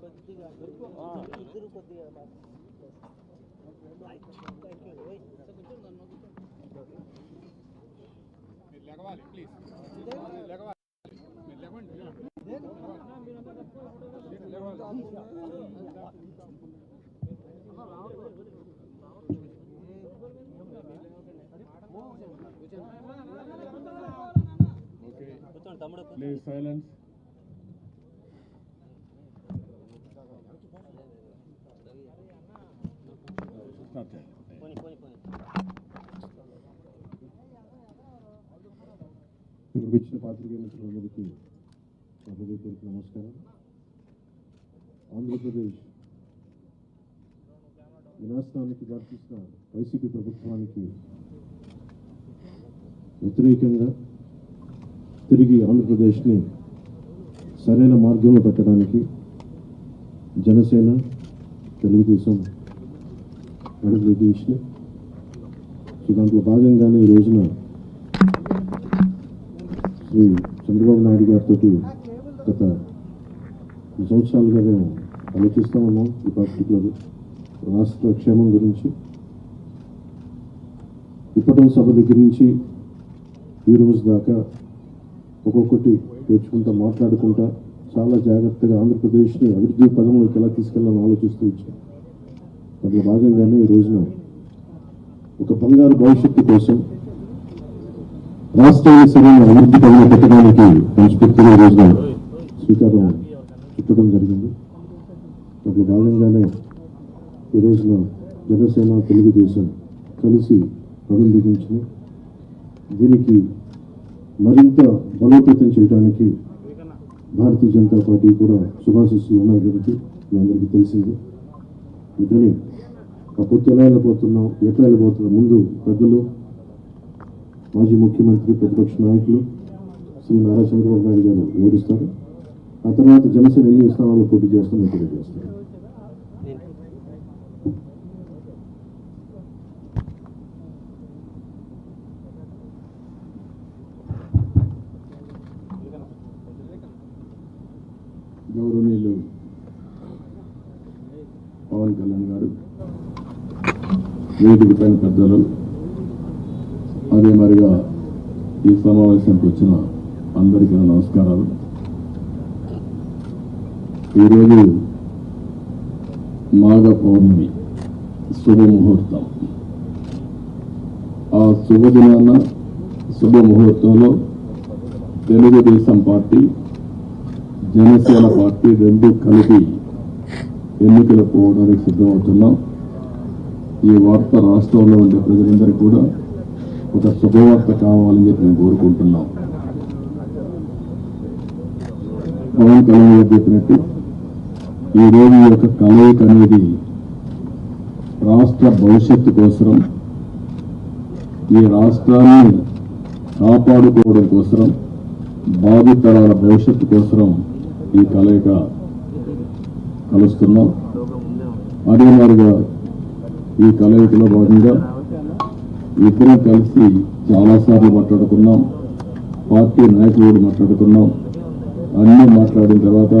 కొద్దిగా ఇద్దరు కొద్దిగా మీరు లెగవాలి ప్లీజ్ మీరు లెగవండి ప్లీజ్ సైలెన్స్ పోనీ ఇక్కడికి వచ్చిన పాత్రికేయ మిత్రులందరికీ నా హృదయపూర్వక నమస్కారం ఆంధ్రప్రదేశ్ వినాశనానికి దారితీసిన వైసీపీ ప్రభుత్వానికి వ్యతిరేకంగా తిరిగి ఆంధ్రప్రదేశ్ని సరైన మార్గంలో పెట్టడానికి జనసేన తెలుగుదేశం అడుగులు వేసినాయి సో దాంట్లో భాగంగానే ఈ రోజున శ్రీ చంద్రబాబు నాయుడు గారితో గత కొన్ని సంవత్సరాలుగా మేము ఆలోచిస్తూ ఉన్నాం ఈ పర్టికులర్ రాష్ట్ర క్షేమం గురించి. ఇప్పటం సభ దగ్గర నుంచి ఈ దాకా ఒక్కొక్కటి తెచ్చుకుంటా మాట్లాడుకుంటా చాలా జాగ్రత్తగా ఆంధ్రప్రదేశ్ని అభివృద్ధి పదంలోకి ఎలా తీసుకెళ్ళాలని ఆలోచిస్తూ వచ్చాం. అందులో భాగంగానే ఈ రోజున ఒక బంగారు భవిష్యత్తు కోసం రాష్ట్రాన్ని సరైన అభివృద్ధి పనులు పెట్టడానికి మనస్ఫూర్తిగా ఈ రోజున శ్రీకారం చుట్టడం జరిగింది. అందులో భాగంగానే ఈ రోజున జనసేన తెలుగుదేశం కలిసి పనులు దీనికి మరింత బలోపేతం చేయడానికి భారతీయ జనతా పార్టీ కూడా శుభాశిస్సులు ఉన్నాయి దీనికి మీ అందరికీ తెలిసింది. అందుకని ఆ పొత్తు ఎలా వెళ్ళిపోతున్నాం ఎట్లా వెళ్ళిపోతున్నాం ముందు పెద్దలు మాజీ ముఖ్యమంత్రి ప్రతిపక్ష నాయకులు శ్రీ నారా చంద్రబాబు నాయుడు గారు వివరిస్తారు ఆ తర్వాత జనసేన ఎన్ని స్థానాల్లో పోటీ చేస్తామో చేస్తాం గౌరవనీయులు పవన్ కళ్యాణ్ గారు వేదిక పైన పెద్దలు అదే మరిగా ఈ సమావేశానికి వచ్చిన అందరికీ నమస్కారాలు. ఈరోజు మాఘ పౌర్ణమి శుభముహూర్తం. ఆ శుభదినాన్న శుభముహూర్తంలో తెలుగుదేశం పార్టీ జనసేన పార్టీ రెండు కలిపి ఎన్నికలు పోవడానికి సిద్ధమవుతున్నాం. ఈ వార్త రాష్ట్రంలో ఉండే ప్రజలందరికీ కూడా ఒక శుభవార్త కావాలని చెప్పి నేను కోరుకుంటున్నాం. పవన్ కళ్యాణ్ గారు చెప్పినట్టు ఈ రోజు ఈ యొక్క కలయిక అనేది రాష్ట్ర భవిష్యత్తు కోసం ఈ రాష్ట్రాన్ని కాపాడుకోవడం కోసం భావితరాల భవిష్యత్తు కోసం ఈ కలయిక కలుస్తున్నాం. అదే మాదిరిగా ఈ కలయికలో భాగంగా ఇద్దరం కలిసి చాలాసార్లు మాట్లాడుకున్నాం. పార్టీ నాయకులు కూడా మాట్లాడుకున్నాం. అన్నీ మాట్లాడిన తర్వాత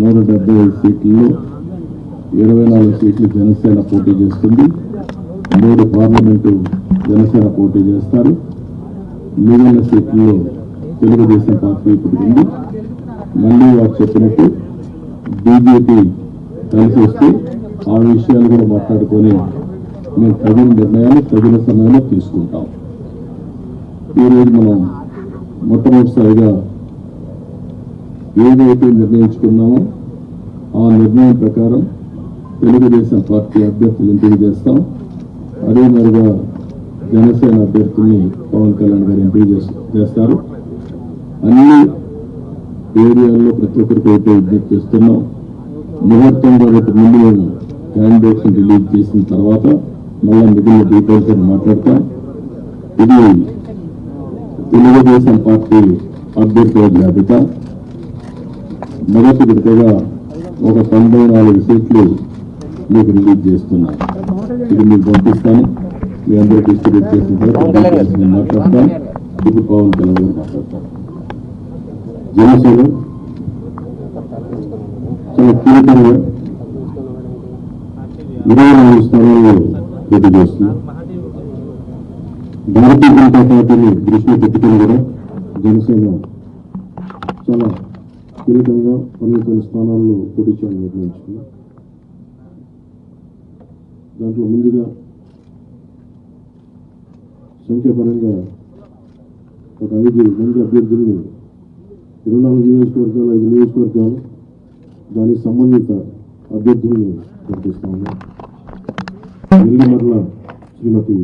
నూట డెబ్బై ఐదు సీట్లలో ఇరవై నాలుగు సీట్లు జనసేన పోటీ చేస్తుంది. మూడు పార్లమెంటు జనసేన పోటీ చేస్తారు. మిగిలిన సీట్లలో తెలుగుదేశం పార్టీ ఇప్పుడు ఉంది. మళ్ళీ వారు చెప్పినట్టు బీజేపీ కలిసి వస్తే ఆ విషయాలు కూడా మాట్లాడుకొని మేము తగిన నిర్ణయాలు తగిన సమయంలో తీసుకుంటాం. ఈరోజు మనం మొట్టమొదటిసారిగా ఏదైతే నిర్ణయించుకున్నామో ఆ నిర్ణయం ప్రకారం తెలుగుదేశం పార్టీ అభ్యర్థులు ఎంపిక చేస్తాం అదే మరిగా జనసేన అభ్యర్థుల్ని పవన్ కళ్యాణ్ గారు ఎంపిక చేస్తారు. అన్ని ఏరియాల్లో ప్రతి ఒక్కరికి అయితే విజ్ఞప్తి చేస్తున్నాం. ముహూర్తంగా రేపు ముందు క్యాండిడేట్స్ రిలీజ్ చేసిన తర్వాత మళ్ళా మిగిలిన డీటెయిల్స్ అని మాట్లాడతాం. ఇది తెలుగుదేశం పార్టీ అభ్యర్థుల జాబితా. మొదటి విడతగా ఒక తొంభై నాలుగు సీట్లు మీకు రిలీజ్ చేస్తున్నాను ఇది మీకు పంపిస్తాను. మీ అందరూ డిస్ట్రిబ్యూట్ చేసిన తర్వాత నేను మాట్లాడతాను ఇప్పుడు పవన్ కళ్యాణ్ గారు మాట్లాడతాను జనసేన. చాలా కీలకంగా ఇరవై నాలుగు స్థానాల్లో పోటీ భారతీయ జనతా పార్టీని దృష్టిలో పెట్టుకుని కూడా జనసేన చాలా కీలకంగా కొన్ని స్థానాల్లో పోటీ చేయాలని నిర్ణయించుకున్నాం దాంట్లో ముందుగా సంఖ్యాపరంగా ఒక ఐదు మంది అభ్యర్థులను ఇరవై నాలుగు నియోజకవర్గాలు ఐదు నియోజకవర్గాలు దానికి సంబంధిత అభ్యర్థుల్ని ప్రకటిస్తా ఉన్నాం నెల్లిమర్ల శ్రీమతి